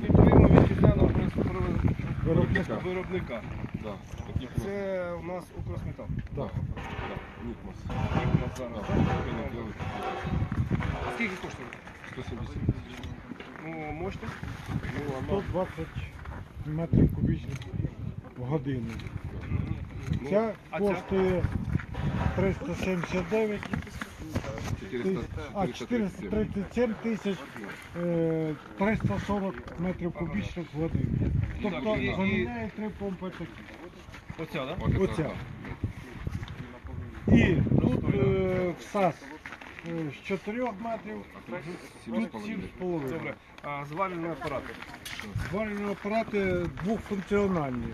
Підтримуємо вітчизняного виробника. Виробника. Да. Це у нас Укросметал. Да, Нікмас. Да, зараз. А Скільки коштує? 170. Ну, можете? Ну, вона 120 метрів кубічних в годину. Ну, Ця коштує 379 400, а 437. 437 тисяч е, 340 метрів кубічних в годину. Тобто заміняє три помпи такі. Оця, так? Оця. І тут в всас е, з 4 метрів, половиною. 7,5. Добре. А зварювальні апарати? Зварювальні апарати двохфункціональні.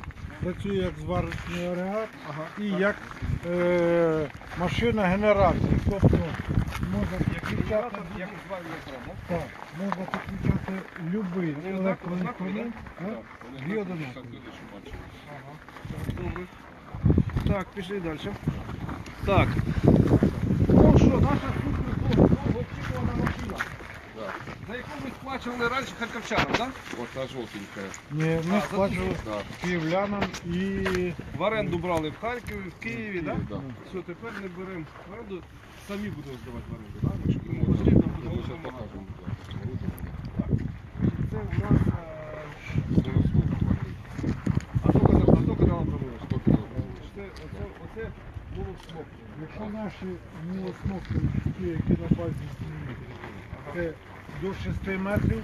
Працює як зварочний агрегат Ага. і як е, машина генерації. Тобто можна підключати, як так, можна підключати будь-який електроінструмент дві одинакові. Ага. Добре. Так, пішли далі. Так. Що, наша супер довгоочікувана машина, Да. за яку ми сплачували раніше харківчанам, так? Вот та желтенькая. Ні, ми сплачували Да. київлянам і В оренду брали в Харкові, в Києві, так? Да. Все, тепер не беремо в оренду, самі будемо здавати в оренду, так? Якщо Ну, потрібно, будемо. Це у нас... е, Скоростной автомобиль. А то казав, а то канал промиваєш. Сто километров. Це, оце, оце було смок. якщо наші мілосмоки, які на базі землі, це до 6 метрів,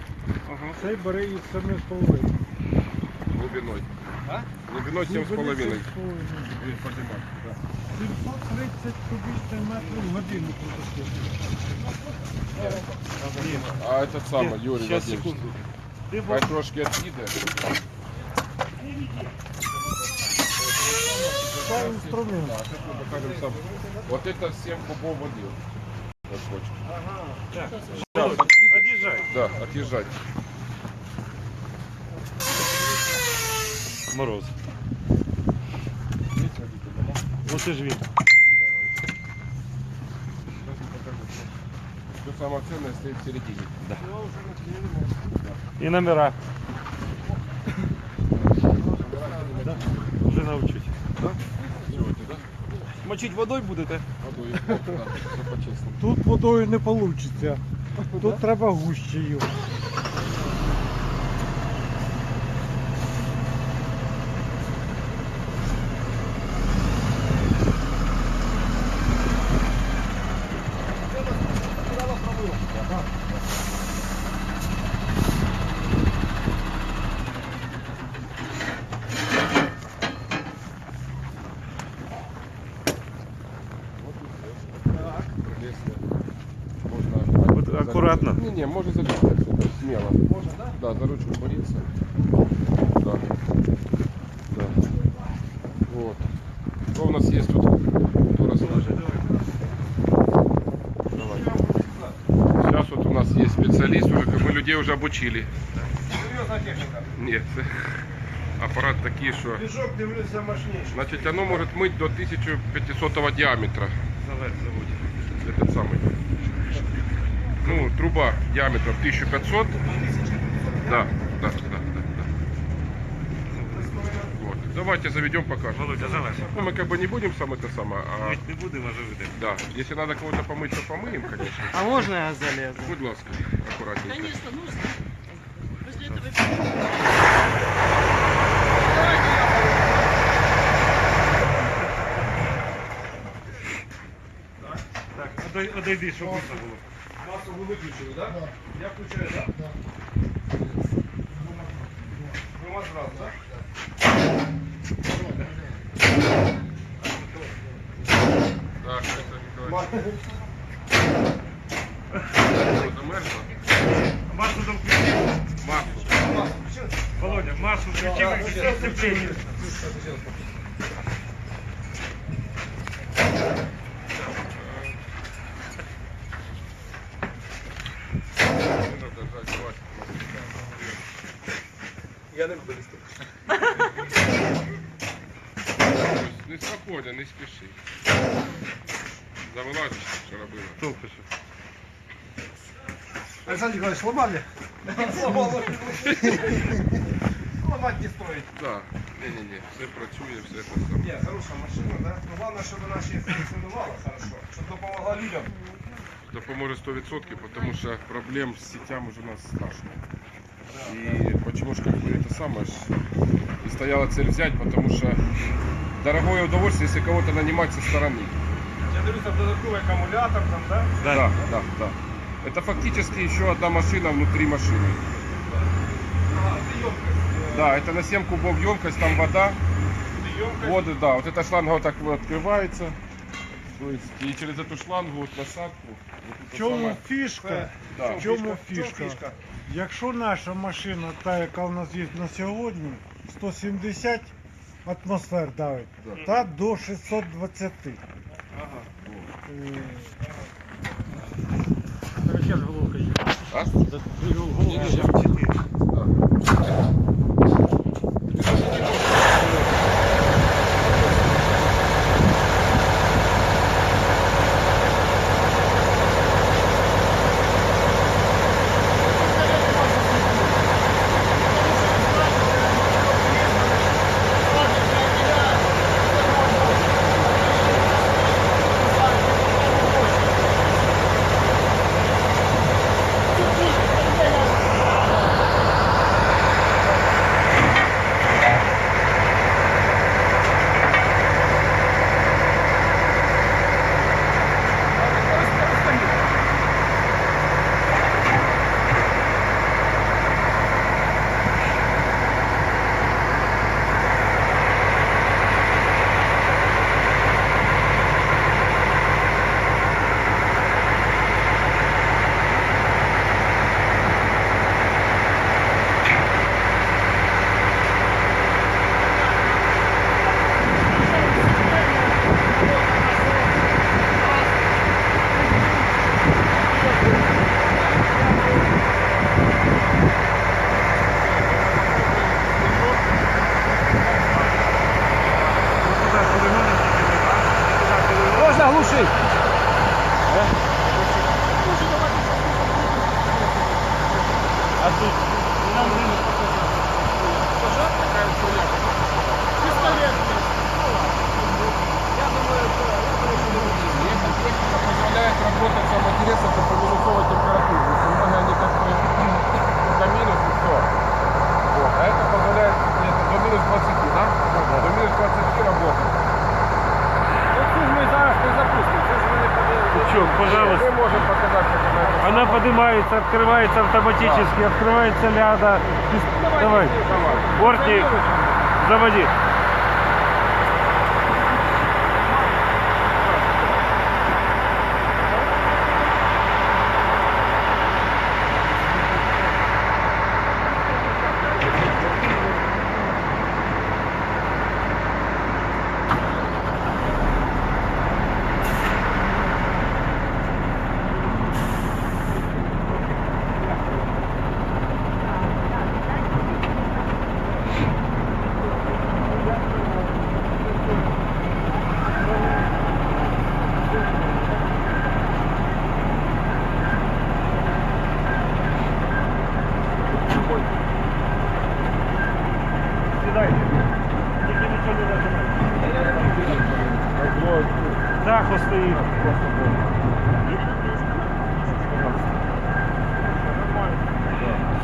Ага. цей бере із 7,5. Глубиной. А? Глубиной 7,5. 7,5. Будет поднимать. Да. 730 кубічних метрів в годину продає. А этот самый, Юрий Владимирович. Хай трошки отъеде. Це інструмент. Да, сейчас мы покажем сам. Вот это 7 кубов воды. Вот хочешь. Отъезжай. Да, отъезжать. Мороз. Вот и ж він. Все самое ценное стоит в середине. І номера. Вже навчуть. Делайте, Да? Мочить водою будете? Водою, так, по-чесному. Тут водою не вийде. Тут треба гущею. Аккуратно. Не, не, можно залезть смело. Можна, так? Да, за ручку бориться. Да. Да. Вот. Что у нас есть тут? Кто расскажет? Давай. Сейчас вот у нас есть специалист, уже мы людей уже обучили. Серйозна техніка. Нет. Аппарат такие, что... Движок, дивлюся, мощніший. Значит, оно может мыть до 1500 диаметра. Завер заводь. Этот самый. Труба диаметром 1500. Да, да, да, да, да. Вот. Давайте заведем, покажем. Володя, залазь. Ну, мы как бы не будем сам это самое, а... Мить не будемо, а живити. Да, если надо кого-то помыть, то помыем, конечно. А можно я залезу? Будь ласка, аккуратненько. Конечно, нужно. После этого одійди, щоб видно було. Масу ви виключили, так? Я включаю, так? Двома зразу, так? Так, это Николай. Что, замерзло? Масу там включив. Массу. Володя, масу включив і спокойно, не спеши. Завылазишь, что робила. Хто пише? Александр Николаевич, сломали? Ломать не стоит. Да. Ні-ні-ні, все працює, все це саме. Не, хорошая машина, да? Ну главное, чтобы она ще функціонувала хорошо, чтобы допомогла людям. Допоможе 100%, потому что проблем с сетями уже у нас страшно. И почему же как бы это самое ж и стояла цель взять, потому что дорогое удовольствие, если кого-то нанимать со стороны. Я дивлюся, додатковий акумулятор там, да? Да, да, да. Это фактически еще одна машина внутри машины. Ага, це ємкость. Да, это на 7 кубов емкость, там вода. Це ємкость. Воды, да, вот эта шланга вот так вот открывается. То есть, и через эту шлангу вот насадку. вот В это чому самое- фішка? Да. В чому В чому фішка? фішка? Якщо наша машина, та яка у нас є на сьогодні, 170 атмосфер давить, Да. та до 620. Ага. Е, А? Не-не-не. Да. Можна пожалуйста. Мы можем показать, как она это Она поднимается, открывается автоматически, открывается ляда. Давай. Давай. Бортник, заводи.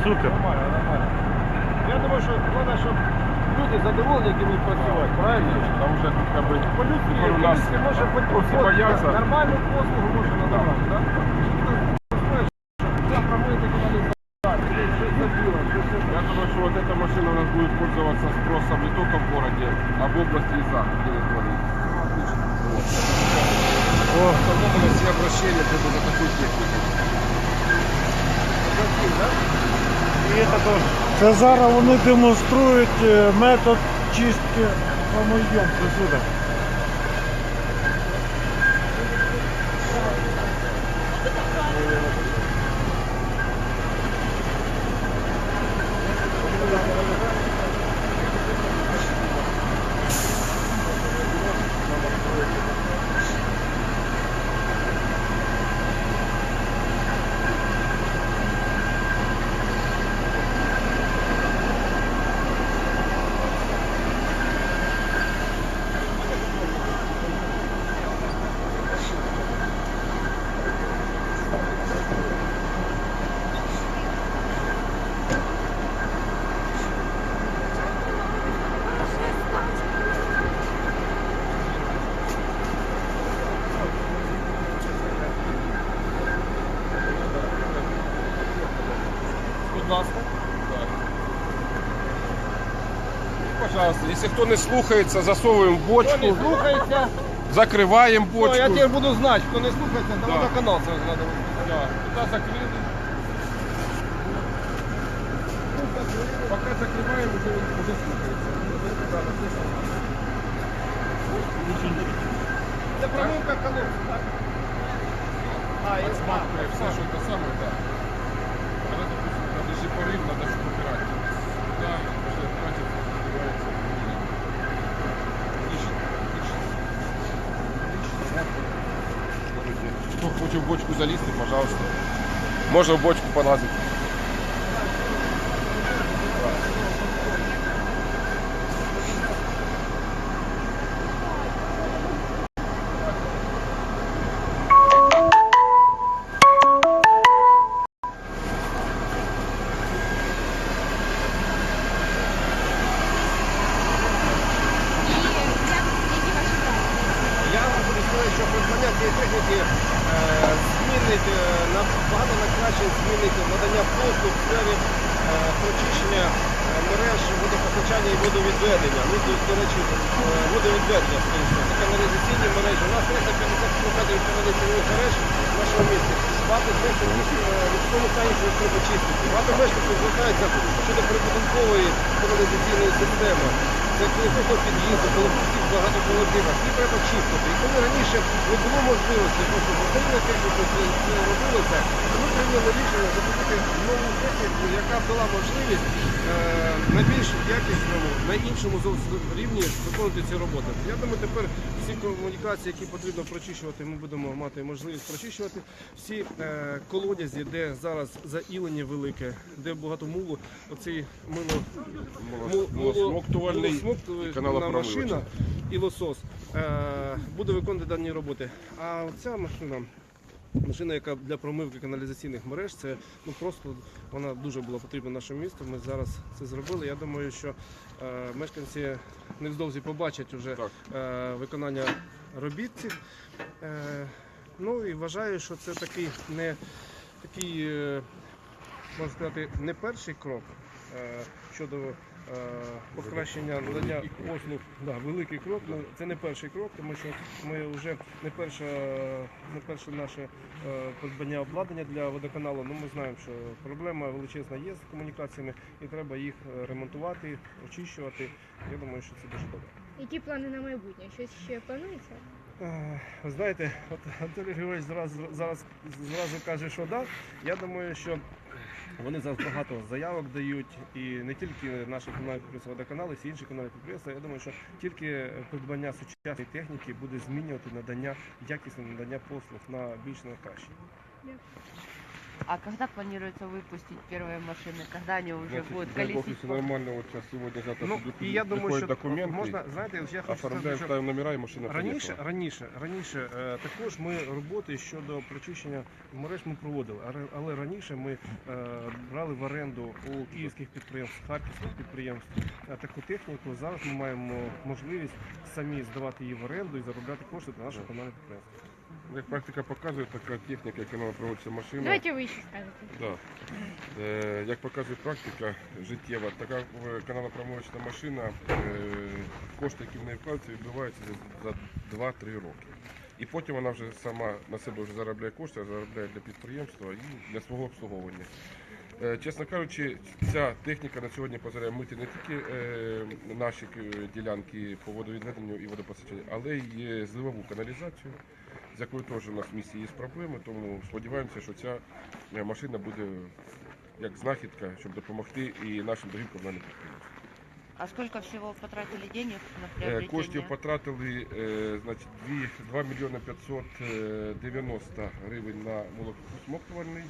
Супер. Нормально, нормально. Я думаю, що головне, щоб люди задоволені, які будуть працювати, правильно? Потому что как бы По-людськи, по-людськи може бути всі боятся. Нормальну послугу можна надавати, так? Це зараз вони демонструють е, метод чистки самойомки сюди. Якщо хто не слухається, засовуємо в Хто не бочку, слухається, закриваємо то я бочку. теперь буду знати, хто не слухається, то Да. канал це треба. Да, Туда закрыли. Пока закрываем, уже, уже слухается. Це промивка колодця, так? А, я. Смакує все, що це саме, так. Але, допустим, там даже порив, надо ж убирать. Лично. В бочку залезть, пожалуйста. Можно в бочку полазити. Водопостачання і водовідведення. Ну, тут, до речі, е, водовідведення, скоріше, це каналізаційні мережі. У нас 350 кілометрів каналізаційних мереж в нашому місті. Багато з е, в тому стані, їх треба чистити. Багато мешканців звертається щодо прибудинкової каналізаційної системи. Це коли під'їзду, коли багато колективах, і треба чистити. І коли раніше не було можливості просто повторювати техніку, це, це робилося, то ми прийняли рішення закупити нову техніку, яка дала можливість е, на більш якісному, на іншому рівні виконувати ці роботи. Я думаю, тепер всі комунікації, які потрібно прочищувати, ми будемо мати можливість прочищувати. Всі е, колодязі, де зараз заілення велике, де багато мулу, оцей мило Мул- Мулосмоктувальний мулосмоктувальна каналопромивач. машина і лосос е, буде виконувати дані роботи. А ця машина, машина, яка для промивки каналізаційних мереж, це ну просто вона дуже була потрібна нашому місту. Ми зараз це зробили. Я думаю, що е, мешканці невдовзі побачать уже Так. е, виконання робіт. Е, ну і вважаю, що це такий не такий. Е, можна сказати, не перший крок щодо е, покращення надання послуг. Да, великий крок. ну, Це не перший крок, тому що ми вже не перше, не перше наше е, придбання обладнання для водоканалу. Ну, ми знаємо, що проблема величезна є з комунікаціями і треба їх е, ремонтувати, очищувати. Я думаю, що це дуже добре. Які плани на майбутнє? Щось ще планується? Е, Ви знаєте, от Анатолій Григорович зараз, зараз зразу каже, що да. Я думаю, що вони зараз багато заявок дають, і не тільки наші комунальні підприємства водоканали, всі інші комунальні підприємства. Я думаю, що тільки придбання сучасної техніки буде змінювати надання якісне надання послуг на більш на краще. А когда планируется выпустить первые машины? Когда они уже Значит, будут дай бог, колесить? если нормально, вот сейчас сегодня, завтра Ну придут- і я думаю, приходят що документы, можна знаєте, от я хочу сказати, оформляем, що ставим номера и машина Раніше, приехала. раніше, раніше е, також ми роботи щодо прочищення мереж ми проводили, але- але раніше ми е, брали в оренду у київських підприємств, харківських підприємств е, таку техніку. Зараз ми маємо можливість самі здавати її в оренду і заробляти кошти для нашого комунального підприємства. Як практика показує, така техніка, яка вона проводиться машина. Давайте ви ще скажете. Да. Е, як показує практика життєва, така е, машина, е, кошти, які в неї вкладаються, відбуваються за, за 2-3 роки. І потім вона вже сама на себе вже заробляє кошти, заробляє для підприємства і для свого обслуговування. Е, Чесно кажучи, ця техніка на сьогодні дозволяє мити не тільки е, наші ділянки по водовідведенню і водопостачанню, але й е, зливову каналізацію, з якою теж у нас в місті є проблеми, тому сподіваємося, що ця е, машина буде як знахідка, щоб допомогти і нашим дорогим комунальним підприємствам. А сколько всего потратили денег на Е, приобретение? Коштів потратили е, значить, 2, 2 мільйони 590 гривень на молокосмоктувальний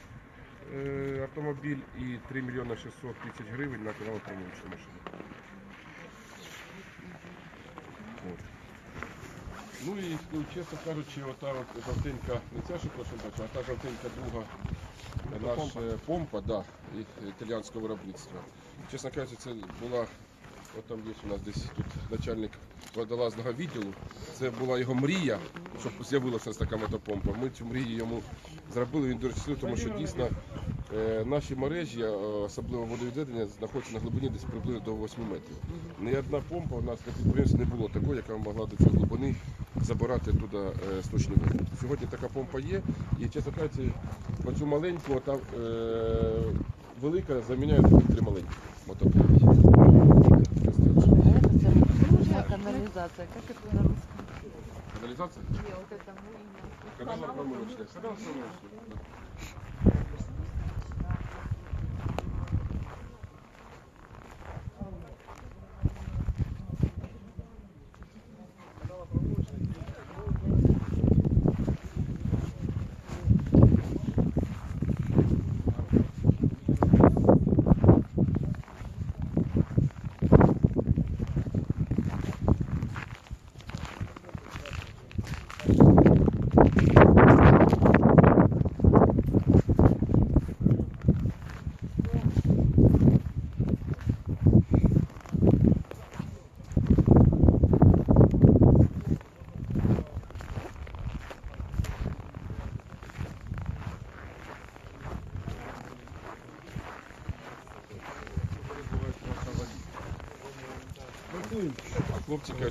автомобіль і 3 мільйони 600 тисяч гривень на каналопромивочну машину. Ну і ну, чесно кажучи, ота от жовтенька, не ця, що прошу бачу, а та жовтенька друга наша помпа, да, і- італіянського виробництва. Чесно кажучи, це була, от там є у нас десь тут начальник водолазного відділу. Це була його мрія, щоб з'явилася така мотопомпа. Ми цю мрію йому зробили, він дуже щасливий, тому що дійсно Е, Наші мережі, е, особливо водовідведення, знаходяться на глибині десь приблизно до 8 метрів. Ні одна помпа у нас на підприємстві не було такої, яка могла до цієї глибини забирати туди е, сточні води. Сьогодні така помпа є, і чесно кажучи, оцю маленьку, та е, велика заміняє такі три маленькі мотопомпи. Это целая канализация. Как это на русском? Каналізація? Не, вот это мыльня. Канал промивочний.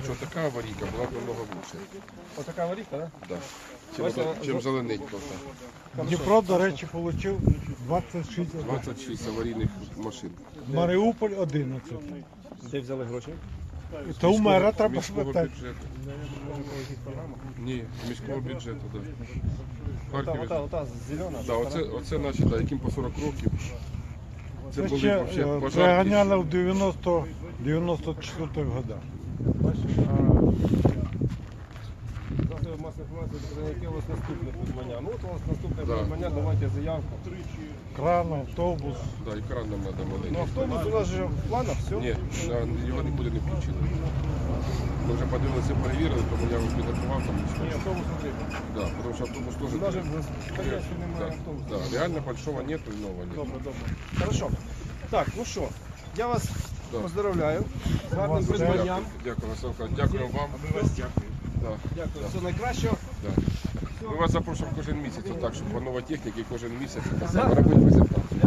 Канал промивочний. А хлопці кажуть, що така аварійка була б намного лучше. Отака аварійка, так? Да. Чим, Бачите, зел- чим зелененько. так. Дніпро, до речі, отримав 26, 26 аварійних машин. Маріуполь 11. Де взяли гроші? Та у мера треба спитати. Ні, міського бюджету, так. Ота, ота, ота зелена. Да, оце, оце наші, да, яким по 40 років. Це Це були ще вообще е, пожарки. приганяли в 90 94 годах. Засоби масової інформації, про яке у вас наступне придбання. Ну от у вас наступне Да. придбання, давайте заявку. Кран, автобус. Да, і кран нам треба Ну маленький. автобус у нас же в планах, все. Ні, на, його нікуди не включили. Ми вже подивилися, перевірили, тому я вже підрахував там. Ні, що- автобус потрібен. Да, потому что автобус тоже... У нас же в Да, Тольятти немає автобусу. да, реально большого нету и нового нет. Добре, добре. Хорошо. Так, ну що, я вас Да. поздравляю з гарним призванням. придбанням. Дякую, Василка. Дякую вам. Ми вас Да, Дякую, все найкращого. да. Ми вас запрошуємо кожен місяць, так, щоб по техніці кожен місяць робити презентацію.